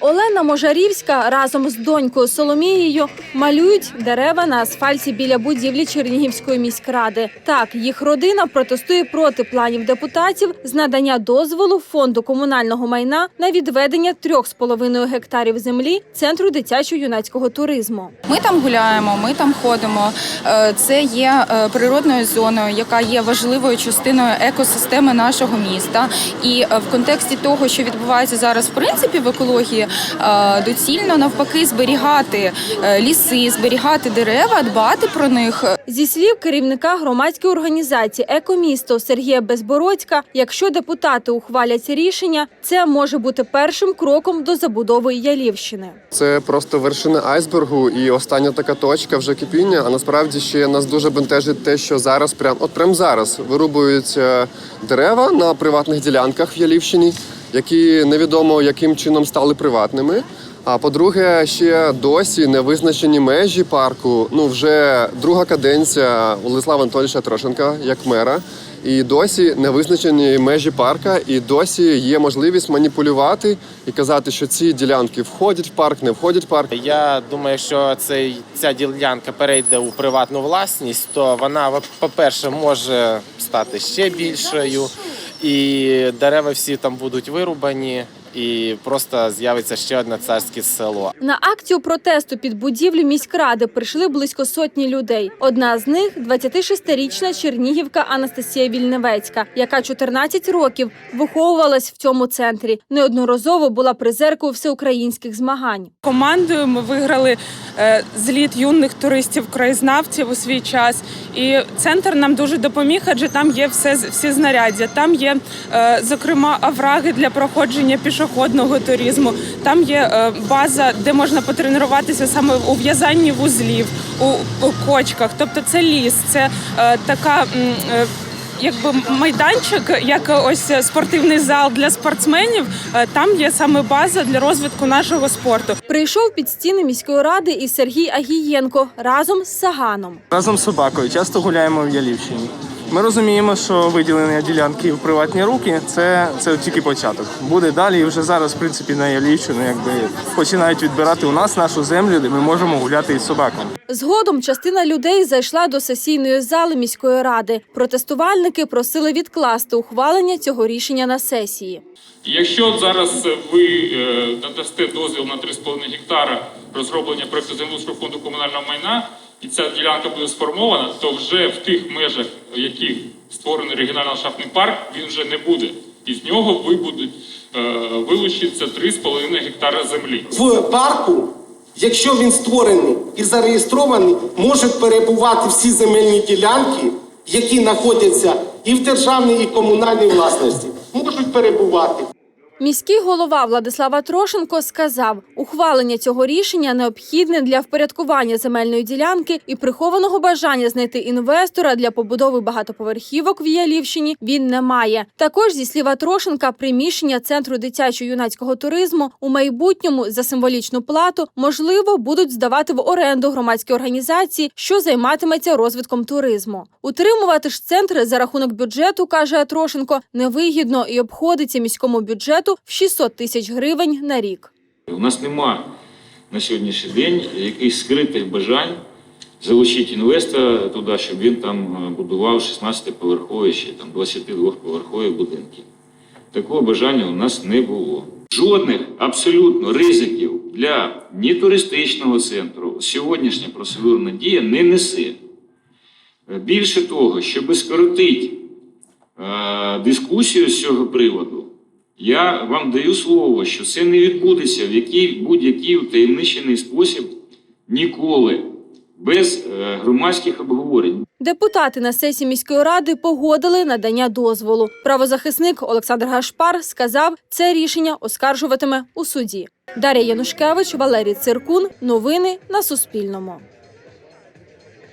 Олена Можарівська разом з донькою Соломією малюють дерева на асфальті біля будівлі Чернігівської міськради. Так, їх родина протестує проти планів депутатів з надання дозволу фонду комунального майна на відведення 3,5 гектарів землі центру дитячо-юнацького туризму. Ми там гуляємо, ми там ходимо. Е, Це є е, природною зоною, яка є важливою частиною екосистеми нашого міста. І е, в контексті того, що відбувається зараз в принципі в екології, доцільно навпаки зберігати е, ліси, зберігати дерева, дбати про них. Зі слів керівника громадської організації Екомісто Сергія Безбородька, якщо депутати ухвалять рішення, це може бути першим кроком до забудови Ялівщини. Це просто вершина айсбергу і остання така точка вже кипіння. А насправді ще нас дуже бентежить те, що зараз, прям от прямо зараз, вирубують е, дерева на приватних ділянках в Ялівщині, які невідомо яким чином стали приватними. А по-друге, ще досі не визначені межі парку. Ну вже друга каденція Владислава Анатолійовича Трошенка як мера. І досі не визначені межі парка, і досі є можливість маніпулювати і казати, що ці ділянки входять в парк, не входять в парк. Я думаю, що цей, ця ділянка перейде у приватну власність, то вона, по-перше, може стати ще більшою, і дерева всі там будуть вирубані, і просто з'явиться ще одне царське село. На акцію протесту під будівлю міськради прийшли близько сотні людей. Одна з них – 26-річна чернігівка Анастасія Вільневецька, яка 14 років виховувалась в цьому центрі. Неодноразово була призеркою всеукраїнських змагань. Командою ми виграли е, зліт юних туристів краєзнавців у свій час. І центр нам дуже допоміг, адже там є все всі знаряддя. Там є, е, зокрема, авраги для проходження пішохідного туризму. Там є е, база, де можна потренуватися саме у в'язанні вузлів, у, кочках. Тобто це ліс, це е, така. е, Якби майданчик, як ось спортивний зал для спортсменів, там є саме база для розвитку нашого спорту. Прийшов під стіни міської ради і Сергій Агієнко разом з Саганом. Разом з собакою часто гуляємо в Ялівщині. Ми розуміємо, що виділення ділянки в приватні руки це, це тільки початок. Буде далі, і вже зараз, в принципі, на Ялівщину якби починають відбирати у нас нашу землю, де ми можемо гуляти із собаками. Згодом частина людей зайшла до сесійної зали міської ради. Протестувальники просили відкласти ухвалення цього рішення на сесії. Якщо зараз ви е, надасте дозвіл на 3,5 гектара розроблення проекту землеустрою фонду комунального майна, і ця ділянка буде сформована, то вже в тих межах, в яких створений регіональний ландшафтний парк, він вже не буде. І з нього вибудуть е, вилучиться 3,5 гектара землі. в парку, якщо він створений і зареєстрований, можуть перебувати всі земельні ділянки, які знаходяться і в державній, і комунальній власності. Можуть перебувати. Міський голова Владислава Трошенко сказав, ухвалення цього рішення необхідне для впорядкування земельної ділянки і прихованого бажання знайти інвестора для побудови багатоповерхівок в Ялівщині він не має. Також зі сліва Трошенка приміщення центру дитячо-юнацького туризму у майбутньому за символічну плату можливо будуть здавати в оренду громадські організації, що займатиметься розвитком туризму. Утримувати ж центри за рахунок бюджету, каже Трошенко, невигідно і обходиться міському бюджету в 600 тисяч гривень на рік. У нас нема на сьогоднішній день якихось скритих бажань залучити інвестора туди, щоб він там е, будував 16-поверхові чи 22-поверхові будинки. Такого бажання у нас не було. Жодних абсолютно ризиків для ні туристичного центру сьогоднішня процедурна дія не несе. Е, Більше того, щоб скоротити е, дискусію з цього приводу, я вам даю слово, що це не відбудеться в який будь-який утаємничений спосіб ніколи без е, громадських обговорень. Депутати на сесії міської ради погодили надання дозволу. Правозахисник Олександр Гашпар сказав, це рішення оскаржуватиме у суді. Дар'я Янушкевич, Валерій Циркун. Новини на Суспільному.